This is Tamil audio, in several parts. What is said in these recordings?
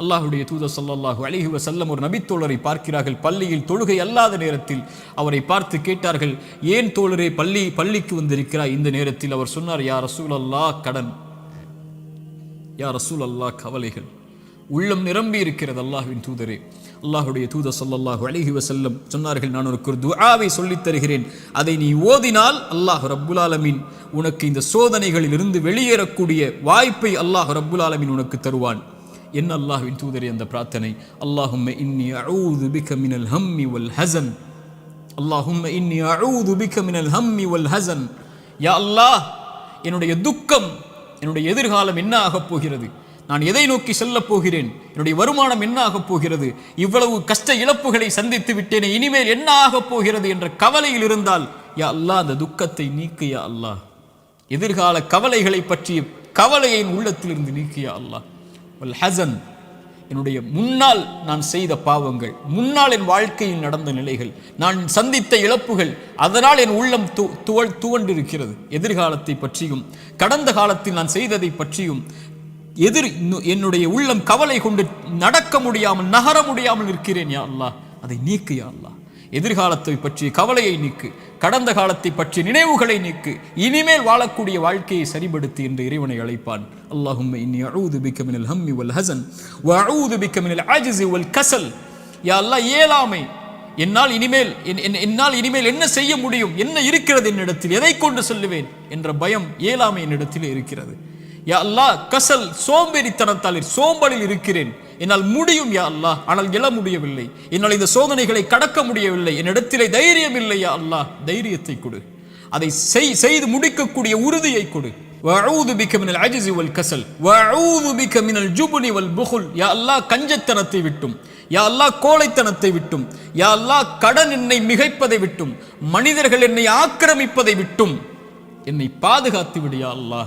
அல்லாஹுடைய தூத ஸல்லல்லாஹு அலைஹி வசல்லம் ஒரு நபித்தோழரை பார்க்கிறார்கள். பள்ளியில் தொழுகை அல்லாத நேரத்தில் அவரை பார்த்து கேட்டார்கள் ஏன் தோழரே பள்ளி பள்ளிக்கு வந்திருக்கிறாய்? இந்த நேரத்தில் அவர் சொன்னார் யார் ரசூல் அல்லாஹ் கடன். யார் ரசூல் அல்லாஹ் கவலைகள். உள்ளம் நிரம்பி இருக்கிறது அல்லாஹுவின் தூதரே. அல்லாஹுடைய தூத சொல்லல்லாஹு அழகி வசல்லம் சொன்னார்கள் நான் உனக்கு ஒரு துஆவை சொல்லித் தருகிறேன். அதை நீ ஓதினால் அல்லாஹ் ரப்புல் உனக்கு இந்த சோதனைகளில் இருந்து வெளியேறக்கூடிய வாய்ப்பை அல்லாஹ் ரப்புல் ஆலமீன் உனக்கு தருவான். என்ன அல்லாஹ்வின் தூதரே அந்த பிரார்த்தனை. அல்லாஹும் இன்னி அழூது பிக மினல் ஹம்மி வல் ஹசன். அல்லாஹும்ம இன்னி அஊது பிக மினல் ஹம்மி வல் ஹசன். யா அல்லாஹ் என்னுடைய துக்கம் என்னுடைய எதிர்காலம் என்ன ஆகப் போகிறது? நான் எதை நோக்கி செல்லப் போகிறேன்? என்னுடைய வருமானம் என்ன ஆகப் போகிறது? இவ்வளவு கஷ்ட இழப்புகளை சந்தித்து விட்டேனே இனிமேல் என்ன ஆகப் போகிறது என்ற கவலையில் இருந்தால் யா அல்லாஹ் அந்த துக்கத்தை நீக்கு யா அல்லாஹ். எதிர்கால கவலைகளை பற்றிய கவலையின் உள்ளத்திலிருந்து நீக்கியா அல்லாஹ். வல் ஹசன் என்னுடைய முன்னால் நான் செய்த பாவங்கள் முன்னால் என் வாழ்க்கையில் நடந்த நிலைகள் நான் சந்தித்த இழப்புகள் அதனால் என் உள்ளம் து துவள் துவண்டிருக்கிறது. எதிர்காலத்தை பற்றியும் கடந்த காலத்தில் நான் செய்ததை பற்றியும் எதிர் இன்னும் என்னுடைய உள்ளம் கவலை கொண்டு நடக்க முடியாமல் நகர முடியாமல் இருக்கிறேன் யா அல்லா அதை நீக்கு யா அல்லா எதிர்காலத்தை பற்றிய கவலையை நீக்கு. கடந்த காலத்தை பற்றி நினைவுகளை நீக்கு. இனிமேல் வாழக்கூடிய வாழ்க்கையை சரிபடுத்து என்று இறைவனை அழைப்பான். அல்லாஹும் இன்னி அஊது பிக்க மினல் ஹம்மி வல் ஹஸன் வ அஊது பிக்க மினல் அஜ்ஸி வல் கசல். யா அல்லாஹ் இயலாமை. என்னால் இனிமேல் என்- என்- என்னால் இனிமேல் என்ன செய்ய முடியும்? என்ன இருக்கிறது என்னிடத்தில்? எதை கொண்டு சொல்லுவேன்? என்ற பயம் இயலாமை என்னிடத்தில் இருக்கிறது. யா அல்லாஹ் கசல் சோம்பேறித்தனத்தால் சோம்பலில் இருக்கிறேன். என்னால் முடியும் யா அல்லாஹ். ஆனால் எழ முடியவில்லை. என்னால் இந்த சோதனைகளை கடக்க முடியவில்லை. என்னிடத்திலே தைரியம் இல்லை யா அல்லாஹ். தைரியத்தை கொடு. அதை செய் செய்து முடிக்கக்கூடிய உறுதியை கொடு. வஅஊது பிக மினல் அஜ்ஸி வல் கஸல் வஅஊது பிக மினல் ஜுப்னி வல் புகுல். யா அல்லாஹ் கஞ்சத்தனத்தை விட்டும். யா அல்லா கோழைத்தனத்தை விட்டும். யா அல்லாஹ் கடன் என்னை மிகைப்பதை விட்டும். மனிதர்கள் என்னை ஆக்கிரமிப்பதை விட்டும். என்னை பாதுகாத்து விடு யா அல்லாஹ்.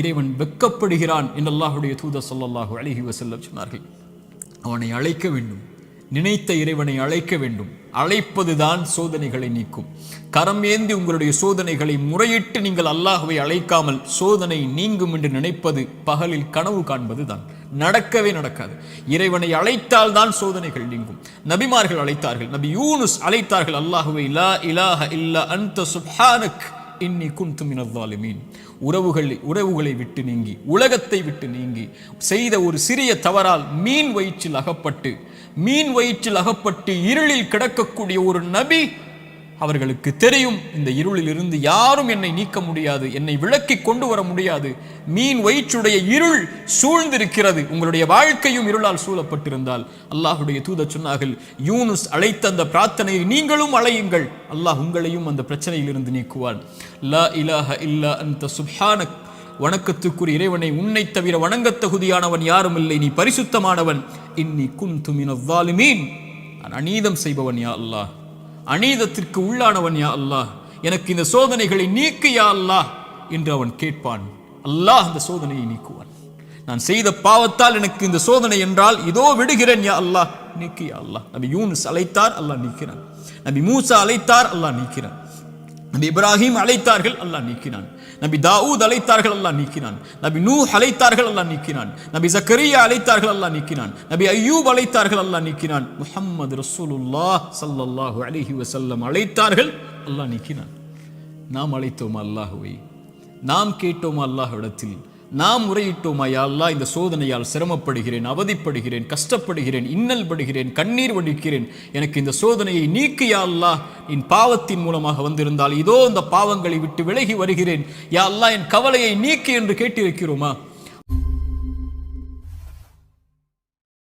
இறைவன் வெட்கப்படுகிறான் என்று அல்லாஹுடைய தூத சொல்லல்லாஹு அழகி வசல்லம் சொன்னார்கள். அவனை அழைக்க வேண்டும். நினைத்த இறைவனை அழைக்க வேண்டும். அழைப்பதுதான் சோதனைகளை நீக்கும். கரம் ஏந்தி உங்களுடைய சோதனைகளை முறையிட்டு நீங்கள் அல்லாஹுவை அழைக்காமல் சோதனை நீங்கும் என்று நினைப்பது பகலில் கனவு காண்பது தான் நடக்கவே நடக்காது. இறைவனை அழைத்தால் தான் சோதனைகள் நீங்கும். நபிமார்கள் அழைத்தார்கள். நபி யூனுஸ் அழைத்தார்கள். அல்லாஹுவை லா இலாஹ இல்லா அந்த சுப்ஹானக் இன்னி குன்து மினல் உறவுகள் உறவுகளை விட்டு நீங்கி உலகத்தை விட்டு நீங்கி செய்த ஒரு சிறிய தவறால் மீன் வயிற்றில் அகப்பட்டு மீன் வயிற்றில் அகப்பட்டு இருளில் கிடக்கக்கூடிய ஒரு நபி அவர்களுக்கு தெரியும் இந்த இருளில் இருந்து யாரும் என்னை நீக்க முடியாது என்னை விளக்கி கொண்டு வர முடியாது. மீன் வயிற்றுடைய இருள் சூழ்ந்திருக்கிறது. உங்களுடைய வாழ்க்கையும் இருளால் சூழப்பட்டிருந்தால். அல்லாஹுடைய தூத சொன்னார்கள் யூனுஸ் அழைத்த அந்த பிரார்த்தனையை நீங்களும் அழையுங்கள் அல்லாஹ் உங்களையும் அந்த பிரச்சனையிலிருந்து நீக்குவான். லா இலாஹ இல்லா அந்த சுப்ஹானக். வணக்கத்துக்குரிய இறைவனை உன்னை தவிர வணங்கத் தகுதியானவன் யாரும் இல்லை. நீ பரிசுத்தமானவன். இன்னி குன்து மினல் நான் அநீதம் செய்பவன் யா அல்லாஹ். அநீதத்திற்கு உள்ளானவன் யா அல்லாஹ். எனக்கு இந்த சோதனைகளை நீக்கு யா அல்லாஹ் என்று அவன் கேட்பான். அல்லாஹ் அந்த சோதனையை நீக்குவான். நான் செய்த பாவத்தால் எனக்கு இந்த சோதனை என்றால் இதோ விடுகிறேன் யா அல்லாஹ். நீக்கு யா அல்லாஹ். நபி யூனுஸ் அழைத்தார் அல்லாஹ் நீக்கிறான். நபி மூசா அழைத்தார் அல்லாஹ் நீக்கிறான். நபி இப்ராஹிம் அழைத்தார்கள் அல்லாஹ் நீக்கினான். நபி தாவூத் அழைத்தார்கள் அல்லாஹ் நீக்கினான். நபி நூ அழைத்தார்கள் அல்லாஹ் நீக்கினான். நபி ஜக்கரியா அழைத்தார்கள் அல்லாஹ் நீக்கினான். நபி ஐயூப் அழைத்தார்கள் அல்லாஹ் நீக்கினான். முஹம்மது ரசூலுல்லாஹ் ஸல்லல்லாஹு அலிஹி வசல்லம் அழைத்தார்கள் அல்லாஹ் நீக்கினான். நாம் அழைத்தோமா அல்லாஹுவை? நாம் கேட்டோமா அல்லாஹ்விடத்தில்? நாம் முறையிட்டோமா யா அல்லாஹ்? இந்த சோதனையால் சிரமப்படுகிறேன் அவதிப்படுகிறேன் கஷ்டப்படுகிறேன் இன்னல் படுகிறேன் கண்ணீர் வடிக்கிறேன். எனக்கு இந்த சோதனையை நீக்கு யா அல்லாஹ். என் பாவத்தின் மூலமாக வந்திருந்தால் இதோ இந்த பாவங்களை விட்டு விலகி வருகிறேன். யா அல்லாஹ் என் கவலையை நீக்கு என்று கேட்டிருக்கிறோமா?